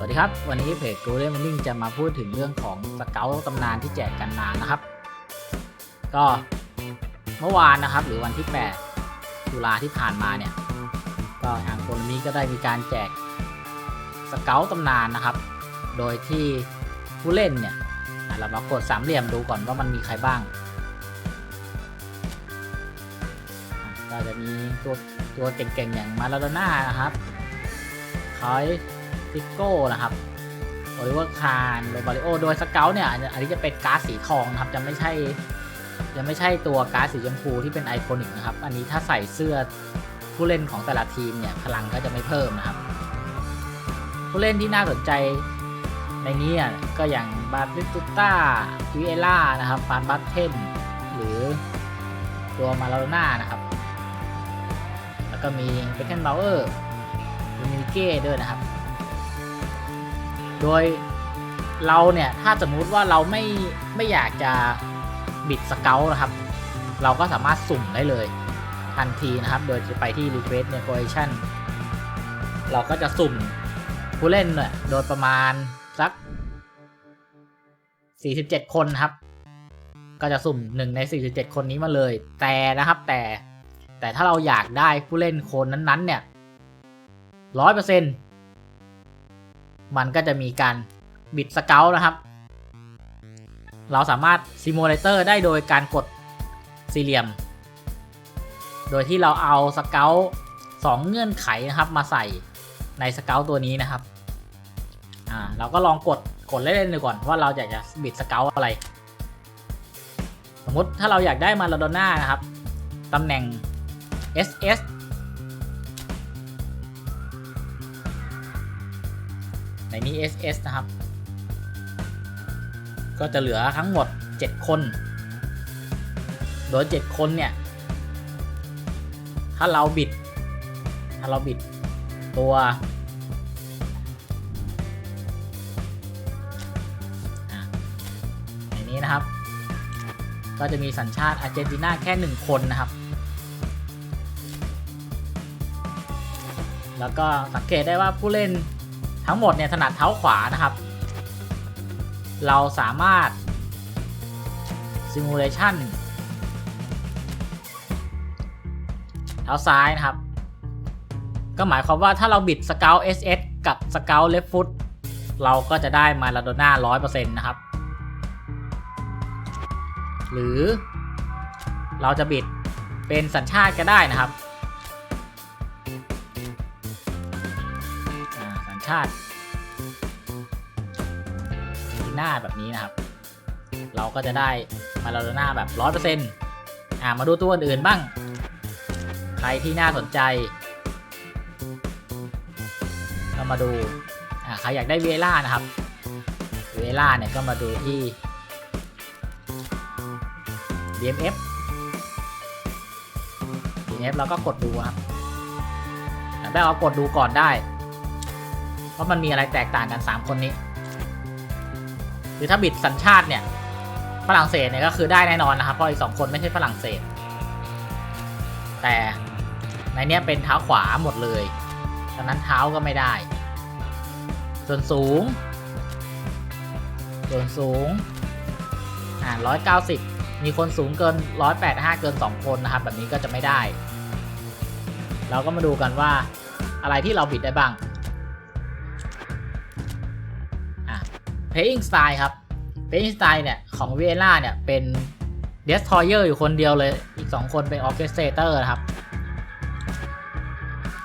สวัสดีครับ วันนี้เพจ Golden Running จะมาพูดถึงเรื่องของสเกลตำนานที่แจกกันนานนะครับ ก็เมื่อวานนะครับ หรือวันที่ 8 ตุลาที่ผ่านมาเนี่ย ก็ทางคนนี้ก็ได้มีการแจกสเกลตำนานนะครับ โดยที่ผู้เล่นเนี่ยเรามากดสามเหลี่ยมดูก่อนว่ามันมีใครบ้างก็จะมีตัวตัวเก่งๆอย่างมาลาโดน่านะครับคอย ติโก้นะครับโอลิเวอร์คารโรบาริโอโดยสเกลเนี่ยอันนี้จะเป็นการ์ดสีทองนะครับจะไม่ใช่จะไม่ใช่ตัวการ์ดสีชมพูที่เป็นไอคอนิกนะครับ อันนี้ถ้าใส่เสื้อผู้เล่นของแต่ละทีมเนี่ยพลังก็จะไม่เพิ่มนะครับ ผู้เล่นที่น่าสนใจในนี้ก็อย่างบาติสตุต้าวิเอล่านะครับฟานบัตเทนหรือตัวมาลาโดน่านะครับ แล้วก็มีเบคเคนบาวเออร์มีมิเก้ด้วยนะครับ โดยเราเนี่ยถ้าสมมุติว่าเราไม่ไม่อยากจะบิดสเกลนะครับ เราก็สามารถสุ่มได้เลยทันทีนะครับ โดยจะไปที่ request negotiation เราก็จะสุ่มผู้เล่นเนี่ยโดยประมาณสัก 47 คนครับ ก็จะสุ่มหนึ่งใน 47 คนนี้มาเลย แต่นะครับแต่แต่ถ้าเราอยากได้ผู้เล่นคนนั้นๆ เนี่ยร้อยเปอร์เซ็นต์ มันก็จะมีการบิดสเกลนะครับ เราสามารถซิมูเลเตอร์ได้โดยการกดสี่เหลี่ยม โดยที่เราเอาสเกลสองเงื่อนไขนะครับมาใส่ในสเกลตัวนี้นะครับ อ่าเราก็ลองกดกดเล่นๆดูก่อนว่าเราอยากจะบิดสเกลอะไร สมมติถ้าเราอยากได้มาลาโดน่านะครับตำแหน่ง SS ในนี้ SS นะครับ ก็จะเหลือทั้งหมด 7 คน โดย 7 คนเนี่ย ถ้าเราบิด ถ้าเราบิดตัว ในนี้นะครับ ก็จะมีสัญชาติอาร์เจนตินาแค่ 1 คนนะครับแล้วก็สังเกตได้ว่าผู้เล่น ทั้งหมดเนี่ยถนัดเท้าขวานะครับ เราสามารถซิมูเลชันเท้าซ้ายนะครับ ก็หมายความว่าถ้าเราบิดสเกล SS กับสเกลเลฟฟุตเราก็จะได้มาลาโดน่า100%นะครับ หรือเราจะบิดเป็นสัญชาติก็ได้นะครับ ชาติทีหน้าแบบนี้นะครับ เราก็จะได้มาลาโดน่าแบบ100%อ่ามาดูตัวอื่นบ้าง ใครที่น่าสนใจก็มาดูอ่าใครอยากได้เวล่านะครับ เวล่าเนี่ยก็มาดูที่ DMF DMF แล้วก็กดดูครับแต่เรากดดูก่อนได้ ว่ามันมีอะไรแตกต่างกัน 3 คนนี้ คือถ้าบิดสัญชาติเนี่ยฝรั่งเศสเนี่ยก็คือได้แน่นอนนะครับเพราะอีกสองคนไม่ใช่ฝรั่งเศส แต่ในเนี้ยเป็นเท้าขวาหมดเลยดังนั้นเท้าก็ไม่ได้ ส่วนสูง ส่วนสูงอ่าร้อยเก้าสิบมีคนสูงเกินร้อยแปดห้าเกินสองคนนะครับ แบบนี้ก็จะไม่ได้ เราก็มาดูกันว่าอะไรที่เราบิดได้บ้าง playing style ครับ playing style เนี่ย ของเวล่าเนี่ย เป็นเดสทอยเลอร์อยู่คนเดียวเลย อีก 2 คนเป็น orchestrator นะครับ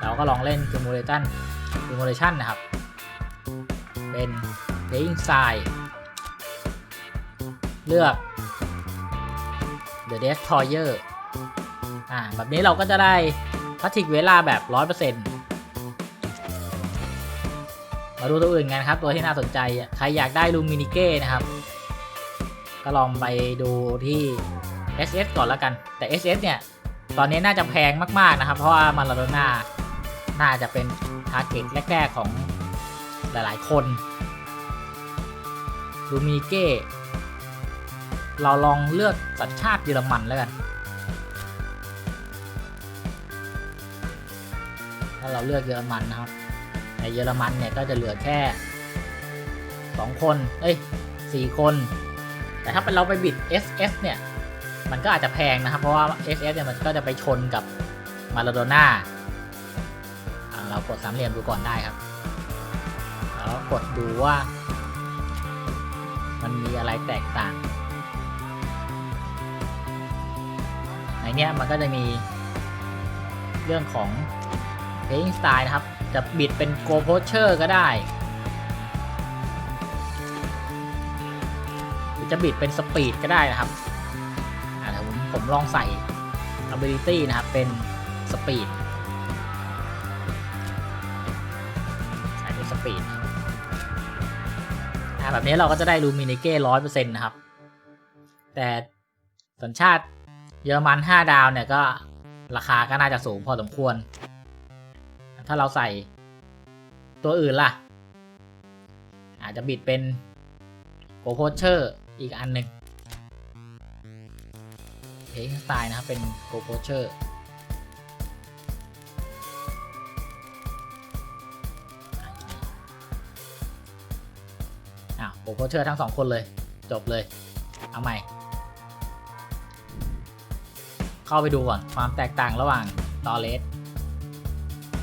เราก็ลองเล่น simulation simulation นะครับ เป็น playing style เลือก the destroyer อ่า แบบนี้เราก็จะได้พลาสติกเวลาแบบ 100% มาดูตัวอื่นกันครับ ตัวที่น่าสนใจ ใครอยากได้ลูมินิเก้นะครับ ก็ลองไปดูที่ SS ก่อนแล้วกัน แต่ SS เนี่ย ตอนนี้น่าจะแพงมากๆนะครับ เพราะว่ามาลาโดน่า น่าจะเป็นทาร์เก็ตแรกๆของหลายๆ คนลูมินิเก้เราลองเลือกสัญชาติเยอรมันแล้วกันถ้าเราเลือกเยอรมันนะครับ ในเยอรมันเนี่ยก็จะเหลือแค่สองคน เอ้ยสี่คน แต่ถ้าเป็นเราไปบิด SS เนี่ย มันก็อาจจะแพงนะครับ เพราะว่า SS เนี่ยมันก็จะไปชนกับมาราโดน่าเรากดสามเหลี่ยมดูก่อนได้ครับ แล้วกดดูว่า มันมีอะไรแตกต่าง ในเนี้ยมันก็จะมีเรื่องของ playing style นะครับ จะบิดเป็น go posture ก็ได้หรือจะบิดเป็น speed ก็ได้นะครับอ่าเดี๋ยวผมผมลองใส่ ability นะครับ เป็น speed ใส่เป็น speed อ่าแบบนี้เราก็จะได้ลูมินิเก้ร้อยเปอร์เซ็นต์นะครับ แต่สัญชาติเยอรมัน 5 ดาวเนี่ยก็ราคาก็น่าจะสูงพอสมควร ถ้าเราใส่ตัวอื่นล่ะ อาจจะบิดเป็นโกโพเชอร์อีกอันหนึ่งเพลงสไตล์นะครับ เป็นโกโพเชอร์อ้าวโกโพเชอร์ทั้งสองคนเลย จบเลย เอาใหม่ เข้าไปดูก่อน ความแตกต่างระหว่างตอเลส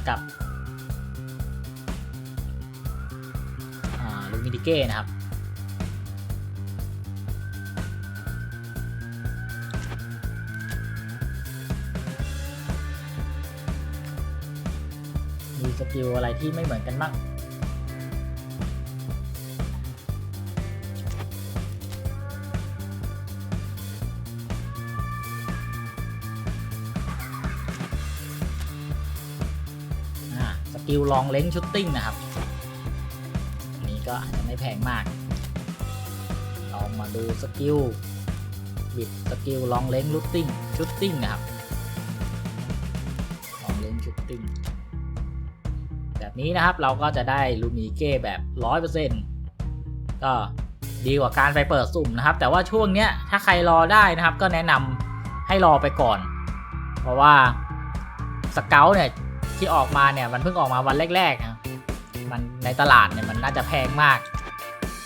กับ ลูมิดิเก้นะครับ มีสกิลอะไรที่ไม่เหมือนกันบ้าง กิลลองเล้งชุตติ้งนะครับ อันนี้ก็อาจจะไม่แพงมาก ลองมาดูสกิลบิดสกิลลองเล้งลุตติ้งชุตติ้งนะครับ ลองเล้งชุตติ้งแบบนี้นะครับเราก็จะได้ลูมิเก้แบบ 100%ก็ดีกว่าการไปเปิดสุ่มนะครับ แต่ว่าช่วงเนี้ยถ้าใครรอได้นะครับ ก็แนะนำให้รอไปก่อน เพราะว่าสเกลเนี่ย ที่ออกมาเนี่ยมันเพิ่งออกมาวันแรกๆนะมันในตลาดเนี่ยมันน่าจะแพงมาก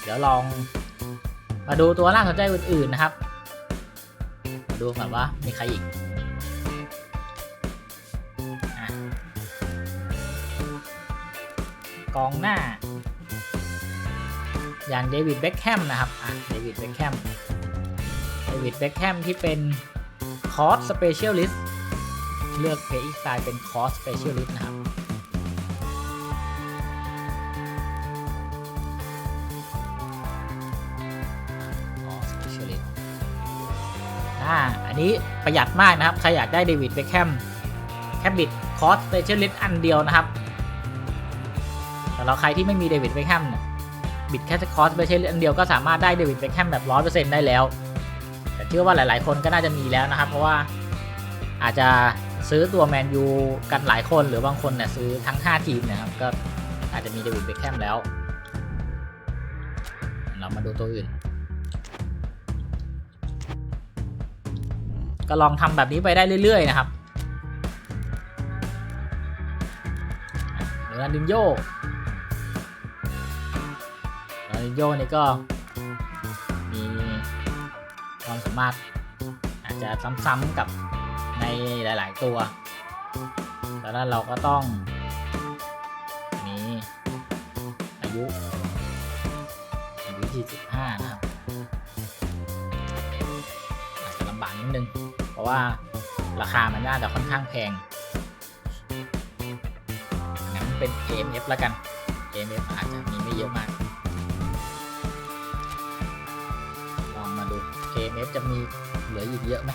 เดี๋ยวลองมาดูตัวน่าสนใจอื่นๆนะครับมาดูก่อนว่ามีใครอีกอกองหน้า อย่างเดวิดเบ็คแฮมนะครับอะเดวิดเบ็คแฮมเดวิดเบ็คแฮมที่เป็นคอร์สสเปเชียลิสต์ เลือก p a y i style เป็น cost specialist นะครับ cost specialist อ่าอันนี้ประหยัดมากนะครับ ใครอยากได้เดวิดเบคแฮมแค่บิด cost specialist อันเดียวนะครับ แต่เราใครที่ไม่มีเดวิดเบคแฮมเนี่ยบิดแค่ cost specialist อันเดียวก็สามารถได้เดวิดเบคแฮมแบบ100%ได้แล้ว แต่เชื่อว่าหลาย ๆ คนก็น่าจะมีแล้วนะครับ เพราะว่าอาจจะ ซื้อตัวแมนยูกันหลายคนหรือบางคนเนี่ยซื้อทั้ง 5 ทีมเนะครับ ก็อาจจะมีเดวิดเบคแฮมแล้ว เรามาดูตัวอื่น ก็ลองทำแบบนี้ไปได้เรื่อยๆนะครับเรนัลดินโยเรนัลดินโยนี่ก็มีความสามารถอาจจะซ้ำๆกับ ในหลาย ๆ ตัว แล้วนั้นเราก็ต้องมีอายุอายุที่15นะครับ อาจจะลำบากนิดนึง เพราะว่าราคามันน่าจะค่อนข้างแพงงั้นเป็น AMF แล้วกัน AMF อาจจะมีไม่เยอะมาก ลองมาดู AMF จะมีเหลืออีกเยอะไหม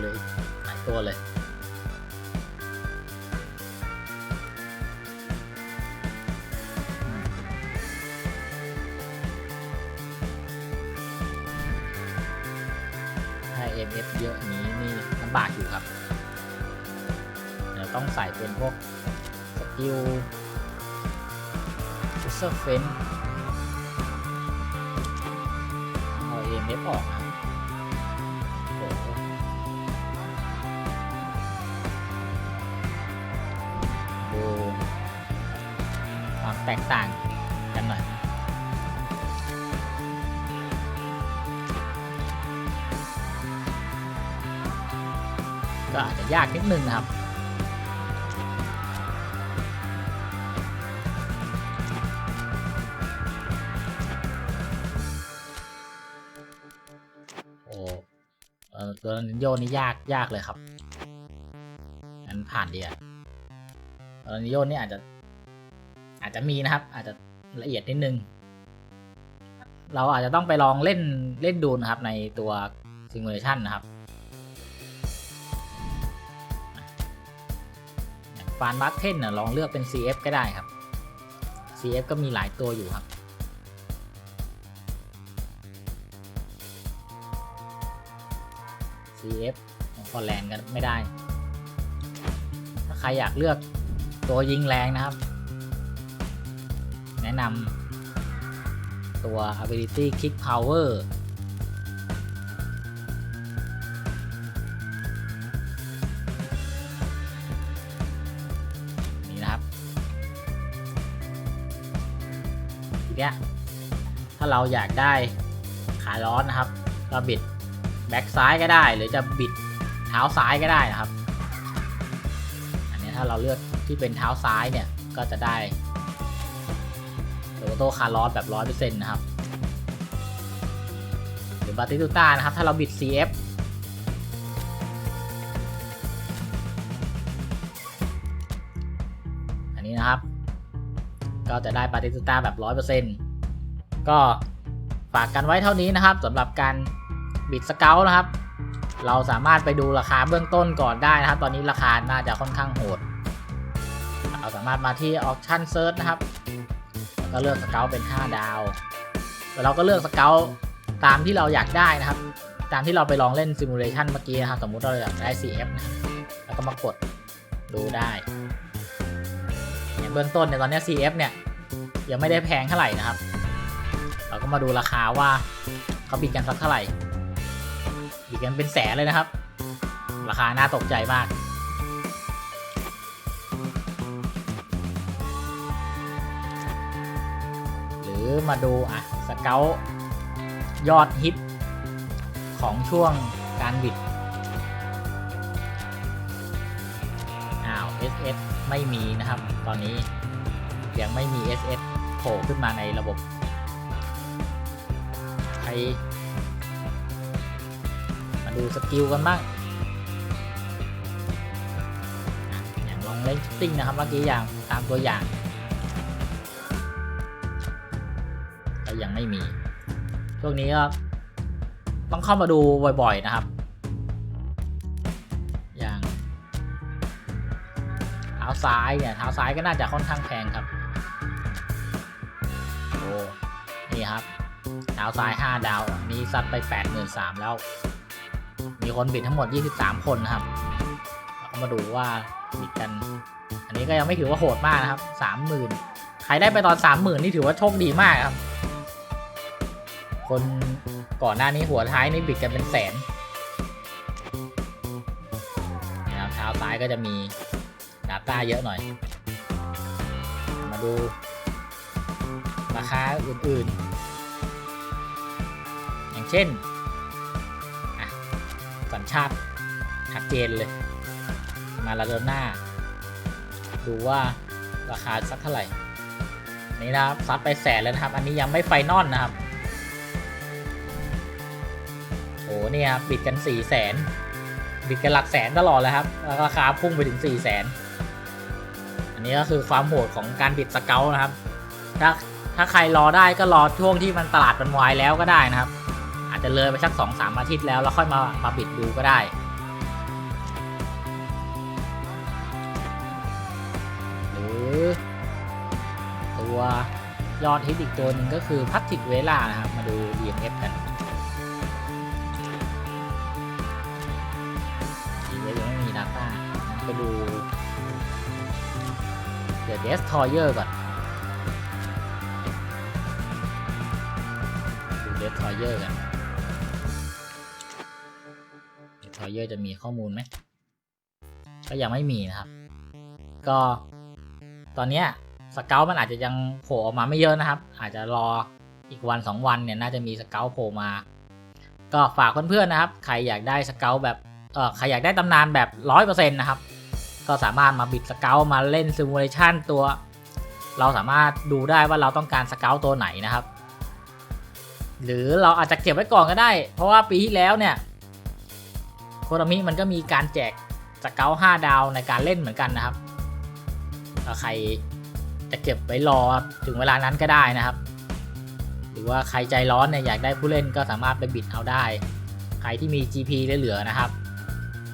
เลยหลายตัวเลยถ้า MF เยอะนี้นี่ลำบากอยู่ครับ เดี๋ยวต้องใส่เป็นพวกสกิล user f e n เอา AMF ออกนะ ตแตกต่างกันหน่อยก็อาจจะยากนิดนึงนะครับ โอ้เออตัวนินโยนี่ยากยากเลยครับงั้นผ่านดีอะตัวนินโยนี่อาจจะ อาจจะมีนะครับ อาจจะละเอียดนิดนึง เราอาจจะต้องไปลองเล่นเล่นดูนะครับในตัวซิมูเลชันนะครับฟานบัตเทนนะลองเลือกเป็น CF ก็ได้ครับ CF ก็มีหลายตัวอยู่ครับ CF ของฟอร์แลนด์กันไม่ได้ ถ้าใครอยากเลือกตัวยิงแรงนะครับ นะนำตัว ability kick power นี่นะครับทีเนี้ยถ้าเราอยากได้ขาร้อนนะครับก็บิดแบ็กซ้ายก็ได้ หรือจะบิดเท้าซ้ายก็ได้นะครับ อันนี้ถ้าเราเลือกที่เป็นเท้าซ้ายเนี่ยก็จะได้ โตโต้คาร์ลอสแบบร้อยเปอร์เซ็นต์นะครับ หรือบาติตูต้านะครับ ถ้าเราบิด CF อันนี้นะครับ ก็จะได้ปาติตูต้าแบบร้อยเปอร์เซ็นต์ก็ฝากกันไว้เท่านี้นะครับสำหรับการบิดสเกลนะครับ เราสามารถไปดูราคาเบื้องต้นก่อนได้นะครับ ตอนนี้ราคาน่าจะค่อนข้างโหด เราสามารถมาที่ Auction Search นะครับ ก็เลือกสเกลเป็น 5 ดาวแล้วเราก็เลือกสเกลตามที่เราอยากได้นะครับ ตามที่เราไปลองเล่นซิมูเลชันเมื่อกี้นะครับ สมมุติเราอยากได้ CF นะแล้วก็มากดดูได้เนี่ยเบื้องต้นเนี่ยตอนนี้ CF เนี่ยยังไม่ได้แพงเท่าไหร่นะครับ เราก็มาดูราคาว่าเขาบิดกันสักเท่าไหร่บิดกันเป็นแสนเลยนะครับ ราคาน่าตกใจมาก รือมาดูอะสเกลยอดฮิตของช่วงการบิด อ้าว SS ไม่มีนะครับ ตอนนี้ยังไม่มี SS โผล่ขึ้นมาในระบบ ใคร มาดูสกิลกันบ้าง อย่างลองเล่นชิตติ้งนะครับ เมื่อกี้อย่างตามตัวอย่าง ไม่มีช่วงนี้ก็ต้องเข้ามาดูบ่อยๆนะครับ อย่างเท้าซ้ายเนี่ยเท้าซ้ายก็น่าจะค่อนข้างแพงครับ โอ้นี่ครับเท้าซ้าย 5 ดาวนี้ซัดไป 83,000 แล้ว มีคนบิดทั้งหมด 23 คนนะครับเรามาดูว่าบิดกัน อันนี้ก็ยังไม่ถือว่าโหดมากนะครับ 30,000 ใครได้ไปตอน 30,000 นี่ถือว่าโชคดีมากครับ คนก่อนหน้านี้หัวท้ายนี่บิดกันเป็นแสนนะครับเท้าซ้ายก็จะมีดาต้าเยอะหน่อย มาดู ราคาอื่นๆ อย่างเช่นสัญชาติชัดเจนเลย มาลาโดน่าดูว่าราคาสักเท่าไหร่นี่นะครับซัดไปแสนแล้วนะครับ อันนี้ยังไม่ไฟนอลนะครับ เนี่ยครับบิดกัน4ี่แสนบิดกันหลักแสนตลอดเลยครับ แล้วราคาพุ่งไปถึง4ี่แสนอันนี้ก็คือความโหดของการบิดสเกลนะครับ ถ้าถ้าใครรอได้ก็รอช่วงที่มันตลาดมันวายแล้วก็ได้นะครับ อาจจะเลยไปสักสองสามอาทิตย์แล้วแล้วค่อยมามาบิดดูก็ได้หรือตัวยอดฮิตอีกตัวหนึ่งก็คือพัทติกเวลานะครับ มาดู DMF กัน เดี๋ยว Destroyer ก่อนดู Destroyer กัน Destroyer จะมีข้อมูลไหมก็ยังไม่มีนะครับ ก็ตอนเนี้ยสเกลมันอาจจะยังโผล่ออกมาไม่เยอะนะครับ อาจจะรออีกวันสองวันเนี่ยน่าจะมีสเกลโผล่มา ก็ฝากเพื่อนๆนะครับ ใครอยากได้สเกลแบบเออใครอยากได้ตำนานแบบร้อยเปอร์เซ็นต์นะครับ ก็สามารถมาบิดสเกลมาเล่นซิมูเลชันตัว เราสามารถดูได้ว่าเราต้องการสเกลตัวไหนนะครับ หรือเราอาจจะเก็บไว้ก่อนก็ได้ เพราะว่าปีที่แล้วเนี่ยโคนามิมันก็มีการแจกสเกล5ดาวในการเล่นเหมือนกันนะครับถ้าใครจะเก็บไว้รอถึงเวลานั้นก็ได้นะครับ หรือว่าใครใจร้อนเนี่ยอยากได้ผู้เล่นก็สามารถไปบิดเอาได้ ใครที่มี GP เหลือๆนะครับ